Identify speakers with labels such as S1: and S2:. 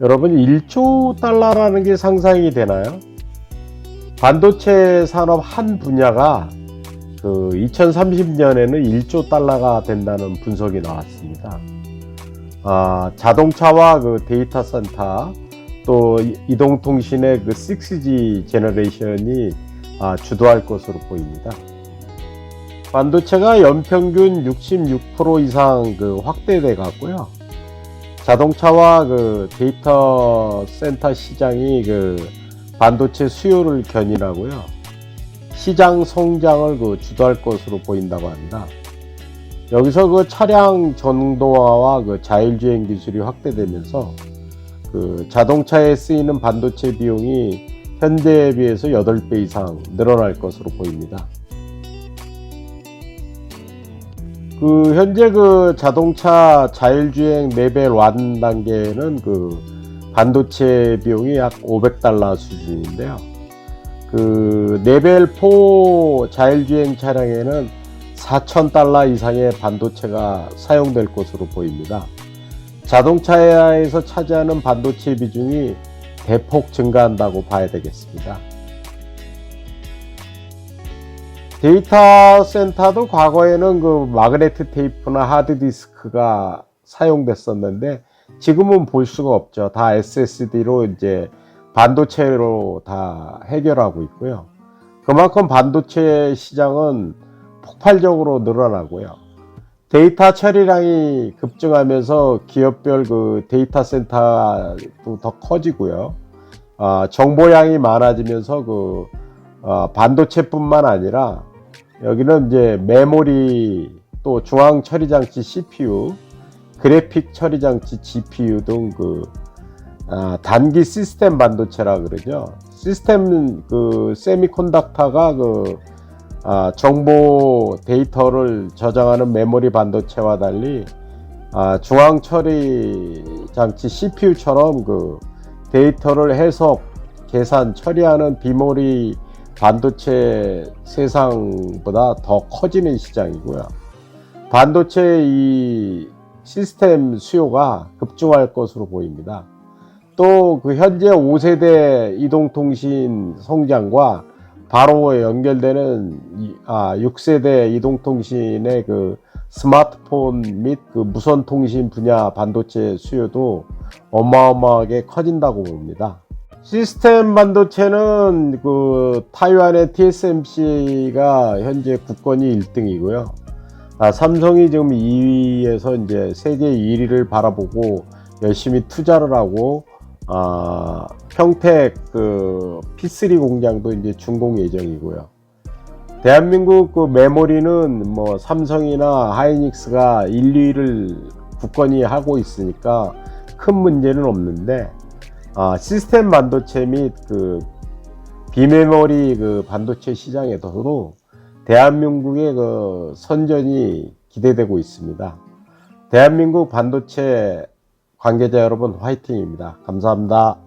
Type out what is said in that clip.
S1: 여러분 1조 달러라는 게 상상이 되나요? 반도체 산업 한 분야가 그 2030년에는 1조 달러가 된다는 분석이 나왔습니다. 아, 자동차와 그 데이터 센터 또 이- 이동통신의 그 6G 제너레이션이 아, 주도할 것으로 보입니다. 반도체가 연평균 66% 이상 그 확대돼 갔고요. 자동차와 그 데이터 센터 시장이 그 반도체 수요를 견인하고요. 시장 성장을 그 주도할 것으로 보인다고 합니다. 여기서 그 차량 전동화와 그 자율주행 기술이 확대되면서 그 자동차에 쓰이는 반도체 비용이 현대에 비해서 8배 이상 늘어날 것으로 보입니다. 그 현재 그 자동차 자율주행 레벨 1 단계는 그 반도체 비용이 약 500달러 수준인데요. 그 레벨 4 자율주행 차량에는 4,000달러 이상의 반도체가 사용될 것으로 보입니다. 자동차에서 차지하는 반도체 비중이 대폭 증가한다고 봐야 되겠습니다. 데이터 센터도 과거에는 그 마그네트 테이프나 하드디스크가 사용됐었는데 지금은 볼 수가 없죠. 다 SSD로 이제 반도체로 다 해결하고 있고요. 그만큼 반도체 시장은 폭발적으로 늘어나고요. 데이터 처리량이 급증하면서 기업별 그 데이터 센터도 더 커지고요. 아, 정보량이 많아지면서 그 아, 반도체뿐만 아니라 여기는 이제 메모리 또 중앙 처리 장치 CPU, 그래픽 처리 장치 GPU 등그 단기 시스템 반도체라 그러죠. 시스템 그 세미콘덕터가 그 아, 정보 데이터를 저장하는 메모리 반도체와 달리 아, 중앙 처리 장치 CPU처럼 그 데이터를 해석, 계산, 처리하는 비모리 반도체 세상보다 더 커지는 시장이고요. 반도체 이 시스템 수요가 급증할 것으로 보입니다. 또 그 현재 5세대 이동통신 성장과 바로 연결되는 이- 아, 6세대 이동통신의 그 스마트폰 및 그 무선 통신 분야 반도체 수요도 어마어마하게 커진다고 봅니다. 시스템 반도체는 그 타이완의 TSMC가 현재 국권이 1등이고요. 아, 삼성이 지금 2위에서 이제 세계 1위를 바라보고 열심히 투자를 하고 아, 평택 그 P3 공장도 이제 준공 예정이고요. 대한민국 그 메모리는 뭐 삼성이나 하이닉스가 1, 2위를 굳건히 하고 있으니까 큰 문제는 없는데 아, 시스템 반도체 및 그 비메모리 그 반도체 시장에서도 대한민국의 그 선전이 기대되고 있습니다. 대한민국 반도체 관계자 여러분 화이팅입니다. 감사합니다.